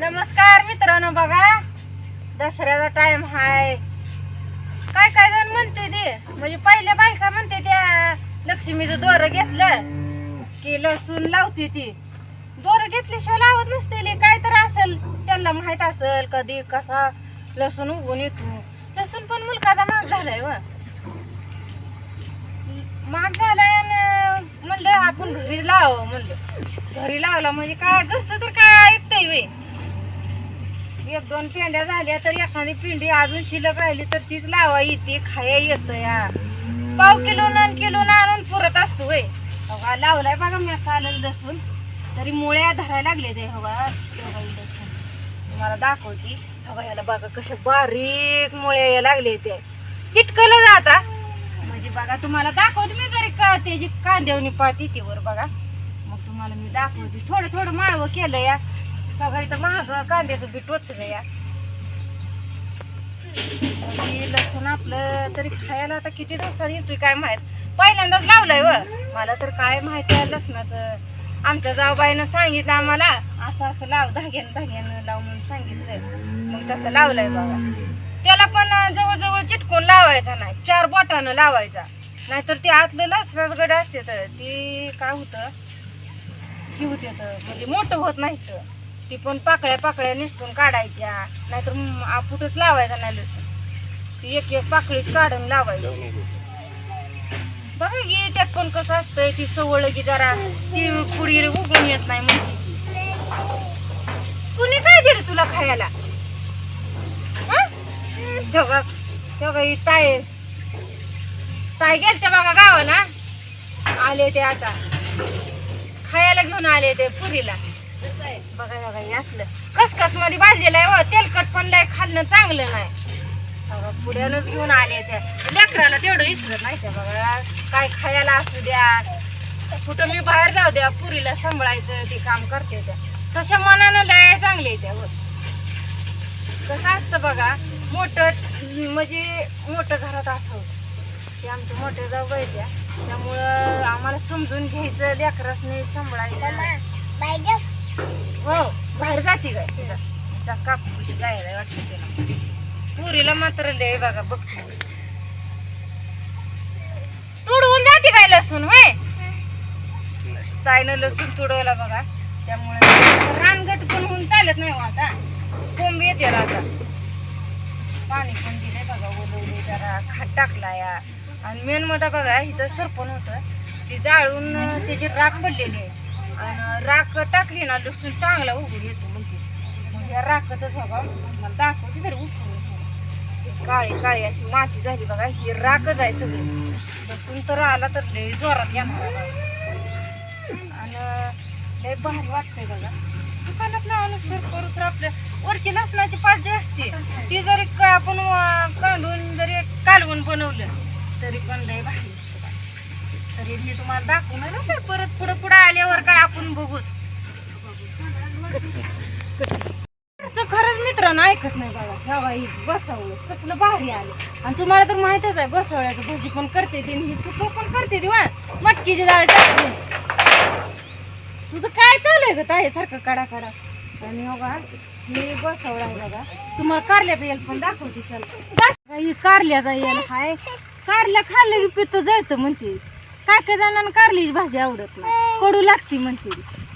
नमस्कार मित्रांनो बघा. दसऱ्याचा टाइम हाय. काय काय जण म्हणते ते? म्हणजे पहिल्या बायका म्हणते त्या लक्ष्मीचं दोर घेतलं की लसूण लावते ती. दोर घेतल्याशिवाय लावत नसते काय तर असेल. त्यांना माहीत असेल कधी कसा. लसूण उगून येतो. लसूण पण मुलकाचा महाग झालाय व. महाग झालाय म्हणलं आपण घरी लाव म्हणलं. घरी लावला म्हणजे काय? घरचं तर काय ऐकतंय वे. एक दोन पेंड्या झाल्या तर एखादी पिंडी अजून शिल्लक राहिली तर तीच लावा येते खाया येतं या पाव किलो नन किलो आणून पुरत असतो वय हवा लावलाय बघा मी काल लसूण. तरी मुळ्या धरायला लागले ते हवा. लसूण. तुम्हाला दाखवते. हवा याला बघा कसे बारीक मुळे यायला लागले ते. चिटकलं जाता म्हणजे बघा तुम्हाला दाखवते मी जरी का त्याची कांदेवणी पाहते ती वर बघा. मग तुम्हाला मी दाखवते. थोडं थोडं माळवं केलं या बघा इथं महाग कांद्याचं बी टोचलं या. लसूण आपलं तरी खायला आता किती दिवसांनी येतोय काय माहीत. पहिल्यांदाच लावलंय व. मला तर काय माहिती आहे लसणाचं. आमच्या जाऊबाईनं सांगितलं आम्हाला असं असं लाव धाग्यानं धाग्यानं लाव म्हणून सांगितलं मग तसं लावलंय बाबा त्याला पण जवळजवळ चिटकून लावायचा नाही चार बोटानं लावायचा. नाहीतर ते आतलं लसणाचं गड असते तर ते काय होतं? शिवत तर म्हणजे मोठं होत नाही तर. ती पण पाकळ्या पाकळ्या निसटून काढायच्या. नाहीतर आपुटच लावायचा नाही लसूण ती एक एक पाकळीच काढून लावायची. बघा की त्यात पण कसं असतंय ती सवळ की जरा ती पुढी उगून येत नाही म्हणते कुणी काय दिलं तुला खायला? तेव्हा तेव्हा ही ताय ताय गेलते बघा गावाला. आले ते आता. खायला घेऊन आले ते पुरीला. बघा बघा हे असलं. कसकसमध्ये भाजलेलं आहे हो तेलकट पण लय खाल्लं चांगलं नाही. बघा पुढ्यानच घेऊन आले त्या लेकराला तेवढं इसरत नाही त्या बघा काय खायला असू द्या. कुठं मी बाहेर जाऊ द्या पुरीला सांभाळायचं ते काम करते त्या तशा मनानं लय चांगले त्या हो. कसं असतं बघा मोठं म्हणजे मोठं घरात असावं ते आमच्या मोठ्या जाऊ त्या. त्यामुळं आम्हाला समजून घ्यायचं लेकरसने सांभाळायचं. हो बाहेर जाते काय तिला कापूस जायला वाटतं पुरीला मात्र लय बघा बघ तुडवून जाते काय लसूण होय? ताईनं लसूण तुडवला बघा. त्यामुळे रानगट पण होऊन चालत नाही हो आता. कोंब येते आता. पाणी पण दिले बघा ओलवले जरा खाट टाकला या. आणि मेन मध्ये बघा इथं सरपण होतं. ती जाळून त्याची राख पडलेली आहे. आणि राख टाकली ना लसूण चांगला उघड येतो म्हणते. मग या राखतच बघा मला दाखवते तरी उठून काळी काळी अशी माती झाली बघा ही राखच आहे सगळी. लसूण तर आला तर लय जोरात येणार आणि लय भारी वाटतंय बघा. दुकानात माणूस तर करू तर आपल्या वरची लसणाची पाजी असते ती जरी का आपण कांडून काढून जरी कालवून बनवलं तरी पण लय भारी. तरी मी तुम्हाला दाखवणार आहे. परत पुढं पुढं आल्यावर काय आपण बघूच. तर खरंच मित्रांनो ऐकत नाही बघा ह्या बाई कसलं भारी आलं. आणि तुम्हाला तर माहितच आहे गोसावळ्याचं भजी पण करते ती आणि ही सुकं पण करते ती वा. मटकीची डाळ टाकते. तुझं काय चालू आहे ग ताई? सारखं काढा काढा. आणि हो बघा हे घोसावळ आहे बघा. तुम्हाला कारल्याचा येईल पण दाखवते चल. ही कारल्याचा येल हाय. कारल्या खाल्लं की पित्त जळतं म्हणते. काय काय जणांना कारल्याची भाजी आवडत नाही. कडू लागती म्हणते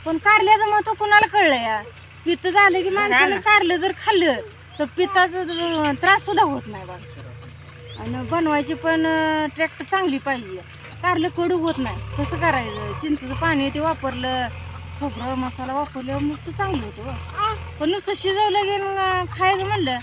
पण कारल्याचं महत्त्व कुणाला कळलं या? पित्त झालं की माणसानं कारलं जर खाल्लं तर पित्ताचा जो त्रास सुद्धा होत नाही बघा आणि बनवायची पण ट्रॅक्टर चांगली पाहिजे. कारलं कडू होत नाही. कसं करायचं? चिंचेचं पाणी ते वापरलं खोबरं मसाला वापरल्यावर मस्त चांगलं होतं. पण नुसतं शिजवलं की मग खायचं म्हणलं